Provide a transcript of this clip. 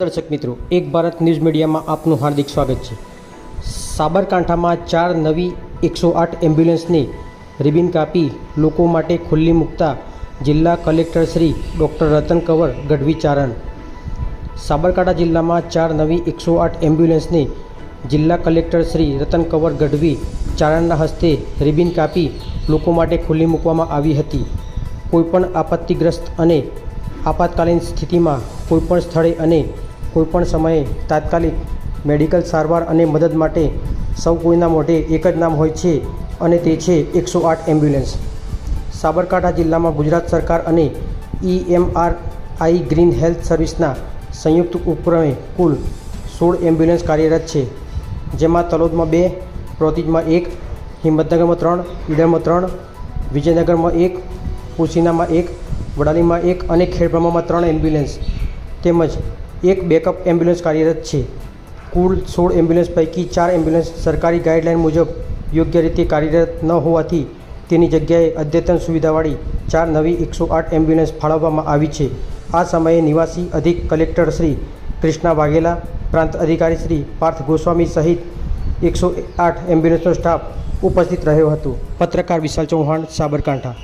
દર્શક મિત્રો, એક ભારત ન્યૂઝ મીડિયામાં આપનું હાર્દિક સ્વાગત છે. સાબરકાંઠામાં ચાર નવી એકસો આઠ એમ્બ્યુલન્સને રિબિન કાપી લોકો માટે ખુલ્લી મૂકતા જિલ્લા કલેક્ટર શ્રી ડૉક્ટર રતન કંવર ગઢવી ચારણ સાબરકાંઠા જિલ્લામાં ચાર નવી એકસો આઠ એમ્બ્યુલન્સને જિલ્લા કલેક્ટર શ્રી રતન કંવર ગઢવી ચારણના હસ્તે રિબિન કાપી લોકો માટે ખુલ્લી મૂકવામાં આવી હતી. કોઈપણ આપત્તિગ્રસ્ત અને આપાતકાલીન સ્થિતિમાં કોઈપણ સ્થળે અને કોઈપણ સમયે તાત્કાલિક મેડિકલ સારવાર અને મદદ માટે સૌ કોઈના મોઢે એક જ નામ હોય છે અને તે છે એકસો આઠ એમ્બ્યુલન્સ. સાબરકાંઠા જિલ્લામાં ગુજરાત સરકાર અને ઈએમઆરઆઈ ગ્રીન હેલ્થ સર્વિસના સંયુક્ત ઉપક્રમે કુલ સોળ એમ્બ્યુલન્સ કાર્યરત છે, જેમાં તલોદમાં બે પ્રોતિજમાં એક, હિંમતનગરમાં ત્રણ, ઈડરમાં ત્રણ, વિજયનગરમાં એક, પુસીનામાં એક, વડાલીમાં એક અને ખેડબ્રહ્મામાં ત્રણ એમ્બ્યુલન્સ. તેમજ એક બેકઅપ એમ્બ્યુલન્સ કાર્યરત છે. કુલ સોળ એમ્બ્યુલન્સ પૈકી ચાર એમ્બ્યુલન્સ સરકારી ગાઈડલાઇન મુજબ યોગ્ય રીતે કાર્યરત ન હોવાથી તેની જગ્યાએ અદ્યતન સુવિધાવાળી ચાર નવી એકસો આઠ એમ્બ્યુલન્સ ફાળવવામાં આવી છે. આ સમયે નિવાસી અધિક કલેક્ટર શ્રી કૃષ્ણા વાઘેલા, પ્રાંત અધિકારી શ્રી પાર્થ ગોસ્વામી સહિત એકસો આઠ એમ્બ્યુલન્સનો સ્ટાફ ઉપસ્થિત રહ્યો હતો. પત્રકાર વિશાલ ચૌહાણ, સાબરકાંઠા.